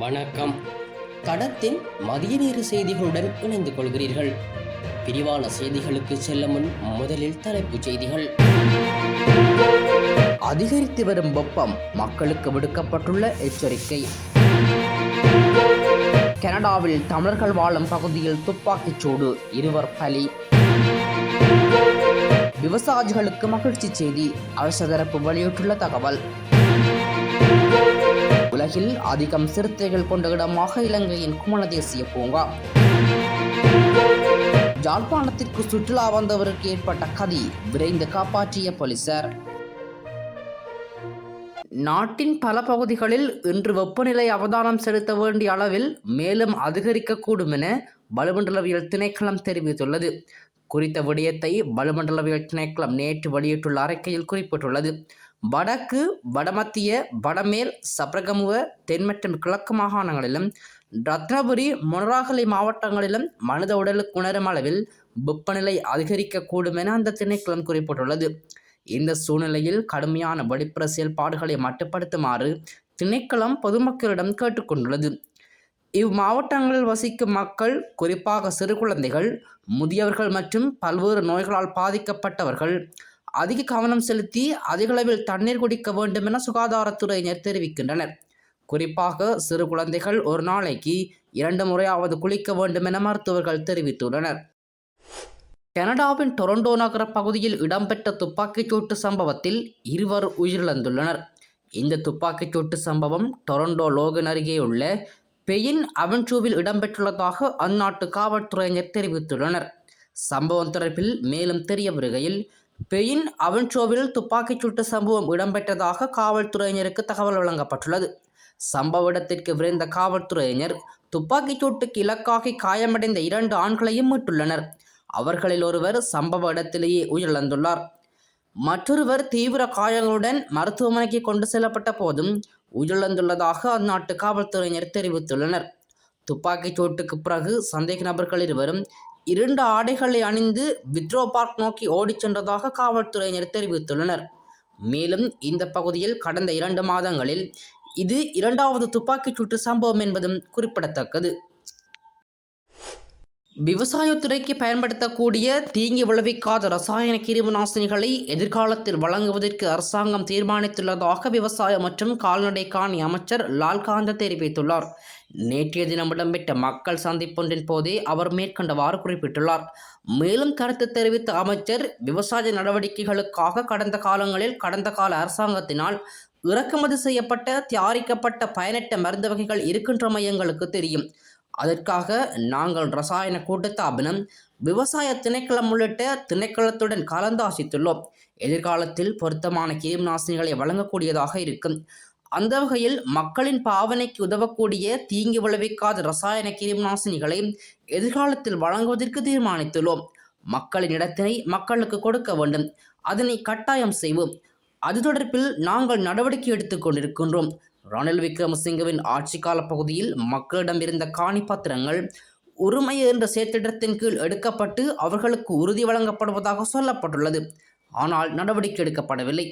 வணக்கம். கடத்தின் மதிய நேர செய்திகளுடன் இணைந்து கொள்கிறீர்கள். விரிவான செய்திகளுக்கு செல்ல முன் முதலில் தலைப்புச் செய்திகள். அதிகரித்து வரும் வெப்பம் மக்களுக்கு விடுக்கப்பட்டுள்ள எச்சரிக்கை. கனடாவில் தமிழர்கள் வாழும் பகுதியில் துப்பாக்கிச் சூடு இருவர் பலி. விவசாயிகளுக்கு மகிழ்ச்சி செய்தி அரசு தரப்பு வெளியிட்டுள்ள தகவல். உலகில் அதிகம் சிறுத்தைகள் கொண்ட இடமாக இலங்கையின் குமண தேசிய பூங்கா. ஜாழ்ப்பாணத்திற்கு சுற்றுலா வந்தவருக்கு ஏற்பட்ட கதி விரைந்து காப்பாற்றிய போலீசார். நாட்டின் பல பகுதிகளில் இன்று வெப்பநிலை அவதானம் செலுத்த வேண்டிய அளவில் மேலும் அதிகரிக்கக்கூடும் என வலுமண்டலவியல் திணைக்களம் தெரிவித்துள்ளது. குறித்த விடயத்தை வலுமண்டலவியல் திணைக்களம் நேற்று வெளியிட்டுள்ள அறிக்கையில் குறிப்பிட்டுள்ளது. வடக்கு வடமத்திய வடமேல் சப்ரகமுவ தென் மற்றும் கிழக்கு மாகாணங்களிலும் ரத்னபுரி மொனராகலை மாவட்டங்களிலும் மனித உடலுக்கு உணரும் அளவில் வெப்பநிலை அதிகரிக்கக்கூடும் என அந்த திணைக்களம் குறிப்பிட்டுள்ளது. இந்த சூழ்நிலையில் கடுமையான வெளிப்புற செயல்பாடுகளை மட்டுப்படுத்துமாறு திணைக்களம் பொதுமக்களிடம் கேட்டுக்கொண்டுள்ளது. இம்மாவட்டங்களில் வசிக்கும் மக்கள் குறிப்பாக சிறு குழந்தைகள் முதியவர்கள் மற்றும் பல்வேறு நோய்களால் பாதிக்கப்பட்டவர்கள் அதிக கவனம் செலுத்தி அதிகளவில் தண்ணீர் குடிக்க வேண்டும் என சுகாதாரத்துறையினர் தெரிவிக்கின்றனர். குறிப்பாக சிறு குழந்தைகள் ஒரு நாளைக்கு இரண்டு முறையாவது குளிக்க வேண்டும் என மருத்துவர்கள் தெரிவித்துள்ளனர். கனடாவின் டொரண்டோ நகர பகுதியில் இடம்பெற்ற துப்பாக்கிச் சூட்டு சம்பவத்தில் இருவர் உயிரிழந்துள்ளனர். இந்த துப்பாக்கிச் சூட்டு சம்பவம் டொரண்டோ லோகன் அருகே உள்ள பெயின் அவன்சூவில் இடம்பெற்றுள்ளதாக அந்நாட்டு காவல்துறையினர் தெரிவித்துள்ளனர். சம்பவம் தொடர்பில் மேலும் தெரிய வருகையில் பெயின் அவன்ஷோவில் துப்பாக்கிச் சூட்டு சம்பவம் இடம்பெற்றதாக காவல்துறையினருக்கு தகவல் வழங்கப்பட்டுள்ளது. சம்பவ இடத்திற்கு விரைந்த காவல்துறையினர் துப்பாக்கிச் சூட்டுக்கு இலக்காகி காயமடைந்த இரண்டு ஆண்களையும் மீட்டுள்ளனர். அவர்களில் ஒருவர் சம்பவ இடத்திலேயே உயிரிழந்துள்ளார். மற்றொருவர் தீவிர காயங்களுடன் மருத்துவமனைக்கு கொண்டு செல்லப்பட்ட போதும் உயிரிழந்துள்ளதாக அந்நாட்டு காவல்துறையினர் தெரிவித்துள்ளனர். துப்பாக்கிச் சூட்டுக்கு பிறகு சந்தேக நபர்கள் இருவரும் இரண்டு ஆடைகளை அணிந்து வித்ரோ பார்க் நோக்கி ஓடிச் சென்றதாக காவல்துறையினர் தெரிவித்துள்ளனர். மேலும் இந்த பகுதியில் கடந்த இரண்டு மாதங்களில் இது இரண்டாவது துப்பாக்கிச் சூட்டு சம்பவம் என்பதும் குறிப்பிடத்தக்கது. விவசாயத்துறைக்கு பயன்படுத்தக்கூடிய தீங்கு விளைவிக்காத ரசாயன கிருமி நாசினிகளை எதிர்காலத்தில் வழங்குவதற்கு அரசாங்கம் தீர்மானித்துள்ளதாக விவசாய மற்றும் கால்நடை காணி அமைச்சர் லால்காந்த தெரிவித்துள்ளார். நேற்றைய தினம் இடம்பெற்ற மக்கள் சந்திப்பொன்றின் போதே அவர் மேற்கண்டவாறு குறிப்பிட்டுள்ளார். மேலும் கருத்து தெரிவித்த அமைச்சர் விவசாய நடவடிக்கைகளுக்காக கடந்த காலங்களில் கடந்த கால அரசாங்கத்தினால் இறக்குமதி செய்யப்பட்ட தயாரிக்கப்பட்ட பயனற்ற மருந்து வகைகள் இருக்கின்ற மையங்களுக்கு தெரியும். அதற்காக நாங்கள் ரசாயன கூட்டத்தாபனம் விவசாய திணைக்களம் உள்ளிட்ட திணைக்களத்துடன் கலந்தாசித்துள்ளோம். எதிர்காலத்தில் பொருத்தமான கிருமி நாசினிகளை வழங்கக்கூடியதாக இருக்கும். அந்த வகையில் மக்களின் பாவனைக்கு உதவக்கூடிய தீங்கு விளைவிக்காத ரசாயன கிருமி நாசினிகளை எதிர்காலத்தில் வழங்குவதற்கு தீர்மானித்துள்ளோம். மக்களின் இடத்தினை மக்களுக்கு கொடுக்க வேண்டும். அதனை கட்டாயம் செய்வோம். அது தொடர்பில் நாங்கள் நடவடிக்கை எடுத்துக்கொண்டிருக்கின்றோம் ரணில் விக்ரமசிங்கவின் ஆட்சிக்கால பகுதியில் மக்களிடம் இருந்த காணி பாத்திரங்கள் உரிமை என்ற செயற்திட்டத்தின் கீழ் எடுக்கப்பட்டு அவர்களுக்கு உறுதி வழங்கப்படுவதாக சொல்லப்பட்டுள்ளது. ஆனால் நடவடிக்கை எடுக்கப்படவில்லை.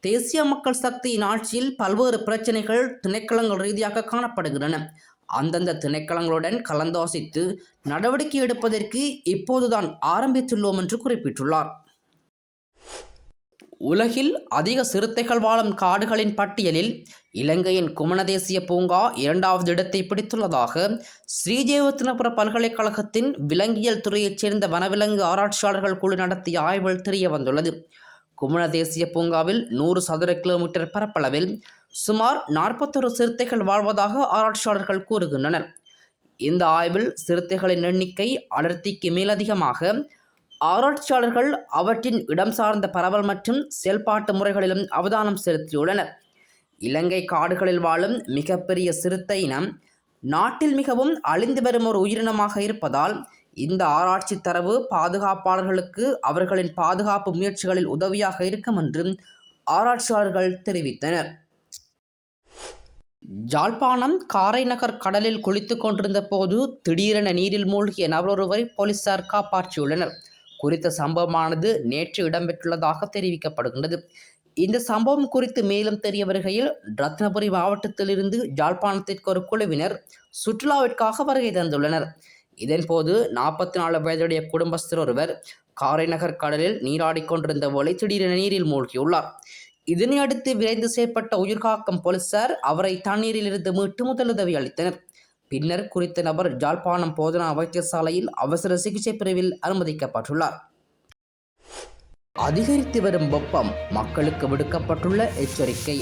தேசிய மக்கள் சக்தியின் ஆட்சியில் பல்வேறு பிரச்சனைகள் திணைக்களங்கள் ரீதியாக காணப்படுகின்றன. அந்தந்த திணைக்களங்களுடன் கலந்தாசித்து நடவடிக்கை எடுப்பதற்கு இப்போதுதான் ஆரம்பித்துள்ளோம் என்று குறிப்பிட்டுள்ளார். உலகில் அதிக சிறுத்தைகள் வாழும் காடுகளின் பட்டியலில் இலங்கையின் குமண தேசிய பூங்கா இரண்டாவது இடத்தை பிடித்துள்ளதாக ஸ்ரீஜேவத்தினபுர பல்கலைக்கழகத்தின் விலங்கியல் துறையைச் சேர்ந்த வனவிலங்கு ஆராய்ச்சியாளர்கள் குழு நடத்திய ஆய்வில் தெரிய வந்துள்ளது குமண தேசிய பூங்காவில் நூறு சதுர கிலோமீட்டர் பரப்பளவில் சுமார் நாற்பத்தொரு சிறுத்தைகள் வாழ்வதாக ஆராய்ச்சியாளர்கள் கூறுகின்றனர். இந்த ஆய்வில் சிறுத்தைகளின் எண்ணிக்கை அடர்த்திக்கு மேலதிகமாக ஆராய்ச்சியாளர்கள் அவற்றின் இடம் சார்ந்த பரவல் மற்றும் செயல்பாட்டு முறைகளிலும் அவதானம் செலுத்தியுள்ளனர். இலங்கை காடுகளில் வாழும் மிகப்பெரிய சிறுத்தை இனம் நாட்டில் மிகவும் அழிந்து வரும் ஒரு உயிரினமாக இருப்பதால் இந்த ஆராய்ச்சி தரவு பாதுகாப்பாளர்களுக்கு அவர்களின் பாதுகாப்பு முயற்சிகளில் உதவியாக இருக்கும் என்றும் ஆராய்ச்சியாளர்கள் தெரிவித்தனர். ஜாழ்ப்பாணம் காரைநகர் கடலில் குளித்துக் கொண்டிருந்த போது திடீரென நீரில் மூழ்கிய நபரொருவரை போலீசார் காப்பாற்றியுள்ளனர். குறித்த சம்பவமானது நேற்று இடம்பெற்றுள்ளதாக தெரிவிக்கப்படுகின்றது. இந்த சம்பவம் குறித்து மேலும் தெரிய வருகையில் ரத்னபுரி மாவட்டத்திலிருந்து யாழ்ப்பாணத்திற்கு ஒரு குழுவினர் சுற்றுலாவிற்காக வருகை தந்துள்ளனர். இதன்போது நாற்பத்தி நாலு வயதுடைய குடும்பஸ்தர் ஒருவர் காரைநகர் கடலில் நீராடி கொண்டிருந்த வேளை திடீரென நீரில் மூழ்கியுள்ளார். இதனையடுத்து விரைந்து செயற்பட்ட உயிர்காக்கும் போலீசார் அவரை தண்ணீரில் இருந்து மீட்டு முதலுதவி அளித்தனர். பின்னர் குறித்த நபர் ஜாழ்ப்பாணம் போதனா வைத்தியசாலையில் அவசர சிகிச்சை பிரிவில் அனுமதிக்கப்பட்டுள்ளார். அதிகரித்து வரும் வெப்பம் மக்களுக்கு விடுக்கப்பட்டுள்ள எச்சரிக்கை.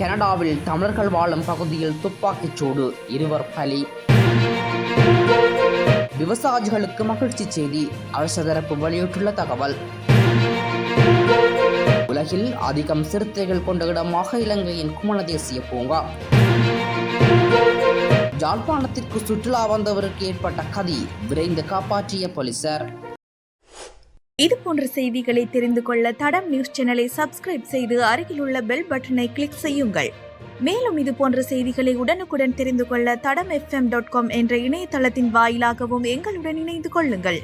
கனடாவில் தமிழர்கள் வாழும் பகுதியில் துப்பாக்கிச் சூடு இருவர் பலி. விவசாயிகளுக்கு மகிழ்ச்சி செய்தி அரசு தரப்பு வெளியிட்டுள்ள தகவல். உலகில் அதிகம் சிறுத்தைகள் கொண்ட இடமாக இலங்கையின் குமண தேசிய பூங்கா. ஜாழ்ப்பாணத்திற்கு சுற்றுலா வந்தவருக்கு ஏற்பட்ட கதி விரைந்து காப்பாற்றிய போலீசார். இது போன்ற செய்திகளை தெரிந்து கொள்ள தடம் நியூஸ் சேனலை சப்ஸ்கிரைப் செய்து அருகிலுள்ள பெல் பட்டனை கிளிக் செய்யுங்கள். மேலும் இது போன்ற செய்திகளை உடனுக்குடன் தெரிந்து கொள்ள தடம் எஃப்எம் டாட் காம் என்ற இணையதளத்தின் வாயிலாகவும் எங்களுடன் இணைந்து கொள்ளுங்கள்.